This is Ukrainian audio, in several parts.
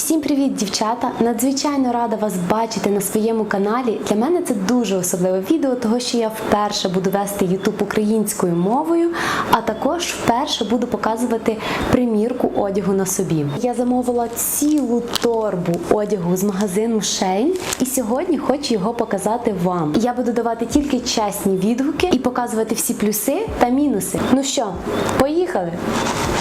Всім привіт, дівчата! Надзвичайно рада вас бачити на своєму каналі. Для мене це дуже особливе відео, того що я вперше буду вести YouTube українською мовою, а також вперше буду показувати примірку одягу на собі. Я замовила цілу торбу одягу з магазину Shein і сьогодні хочу його показати вам. Я буду давати тільки чесні відгуки і показувати всі плюси та мінуси. Ну що, поїхали!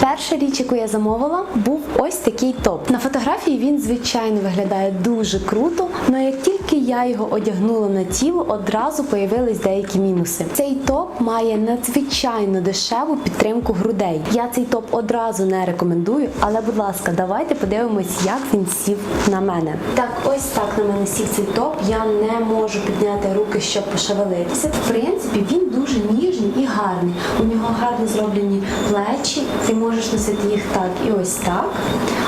Перша річ, яку я замовила, був ось такий топ. На фотографії він, звичайно, виглядає дуже круто, але як тільки я його одягнула на тіло, одразу появились деякі мінуси. Цей топ має надзвичайно дешеву підтримку грудей. Я цей топ одразу не рекомендую, але, будь ласка, давайте подивимось, як він сів на мене. Так, ось так на мене сів цей топ. Я не можу підняти руки, щоб пошевелитися. В принципі, він дуже ніжний і гарний. У нього гарно зроблені плечі. Ти можеш носити їх так і ось так.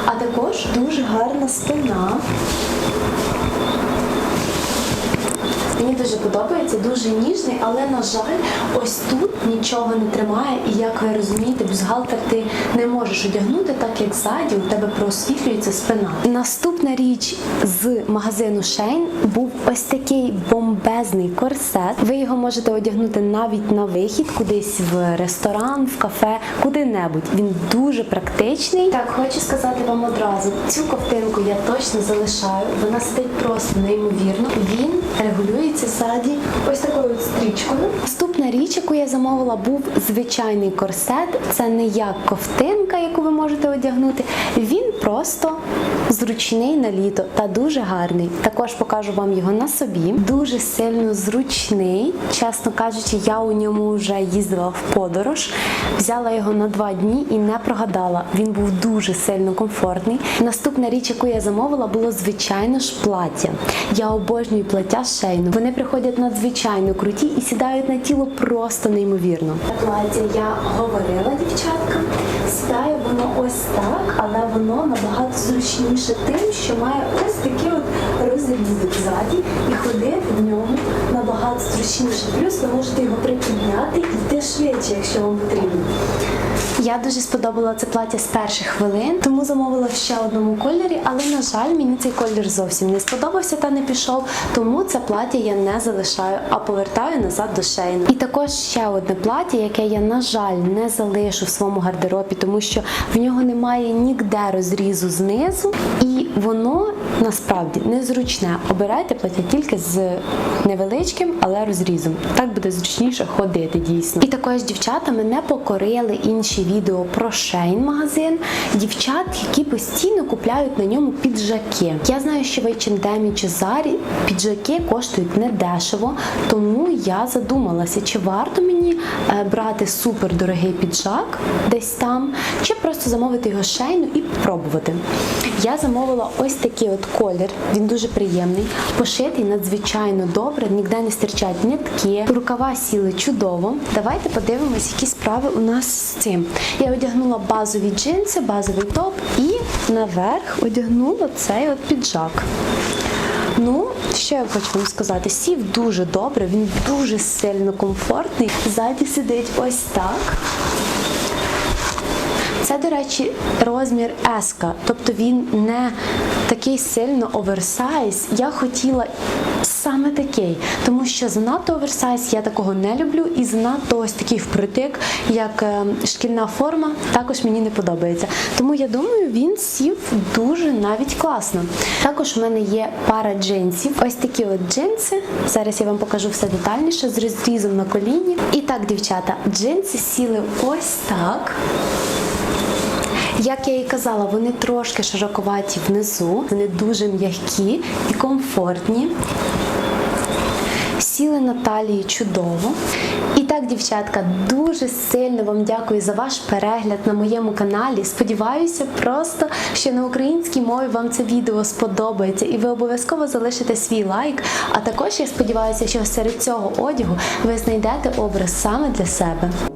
А також дуже гарна спина. Мені дуже подобається, дуже ніжний, але на жаль, ось тут нічого не тримає. І як ви розумієте, бюстгальтер ти не можеш одягнути, так як ззаді у тебе просвітлюється спина. Наступна річ з магазину Shein був ось такий бомбезний корсет. Ви його можете одягнути навіть на вихід, кудись в ресторан, в кафе, куди-небудь. Він дуже практичний. Так, хочу сказати вам одразу, цю ковтинку я точно залишаю. Вона сидить просто неймовірно. Він регулюється ззаді ось такою стрічкою. Наступна річ, яку я замовила, був звичайний корсет. Це не як ковтинка, яку ви можете одягнути. Він просто зручний на літо та дуже гарний. Також покажу вам його на собі. Дуже сильно зручний. Чесно кажучи, я у ньому вже їздила в подорож. Взяла його на два дні і не прогадала. Він був дуже сильно комфортний. Наступна річ, яку я замовила, було звичайно ж плаття. Я обожнюю плаття шейну. Вони приходять надзвичайно круті і сідають на тіло просто неймовірно. Плаття я говорила дівчаткам. Сідає воно ось так, але воно набагато зручніше тим, що має ось такий от розрізик ззаді і ходити в ньому набагато зручніше. Плюс ви можете його припідняти і йти швидше, якщо вам потрібно. Я дуже сподобала це плаття з перших хвилин, тому замовила в ще одному кольорі, але на жаль, мені цей колір зовсім не сподобався та не пішов. Тому це плаття я не залишаю, а повертаю назад до шейну. І також ще одне плаття, яке я, на жаль, не залишу в своєму гардеробі, тому що в нього немає ніде розрізу знизу, і воно насправді незручне. Обирайте плаття тільки з невеличким, але розрізом. Так буде зручніше ходити дійсно. І також дівчата мене покорили інші відео про Шейн магазин. Дівчат, які постійно купляють на ньому піджаки. Я знаю, що в H&M чи Зарі піджаки коштують недешево, тому я задумалася, чи варто мені е, брати супер дорогий піджак десь там, чи просто замовити його шейну і пробувати. Я замовила ось такий от колір. Він дуже приємний, пошитий надзвичайно добре, ніде не стирчать нитки, рукава сіли чудово. Давайте подивимось, які справи у нас з цим. Я одягнула базові джинси, базовий топ і наверх одягнула цей от піджак. Ну, що я хочу вам сказати? Сів дуже добре, він дуже сильно комфортний. Ззаді сидить ось так. Це, до речі, розмір S, тобто він не такий сильно оверсайз. Я хотіла саме такий, тому що занадто оверсайз я такого не люблю, і занадто ось такий впритик, як е, шкільна форма, також мені не подобається. Тому я думаю, він сів дуже навіть класно. Також у мене є пара джинсів. Ось такі от джинси. Зараз я вам покажу все детальніше з розрізом на коліні. І так, дівчата, джинси сіли ось так. Як я і казала, вони трошки широковаті внизу, вони дуже м'які і комфортні. Сіли на талії чудово. І так, дівчатка, дуже сильно вам дякую за ваш перегляд на моєму каналі. Сподіваюся, просто що на українській мові вам це відео сподобається, і ви обов'язково залишите свій лайк. А також я сподіваюся, що серед цього одягу ви знайдете образ саме для себе.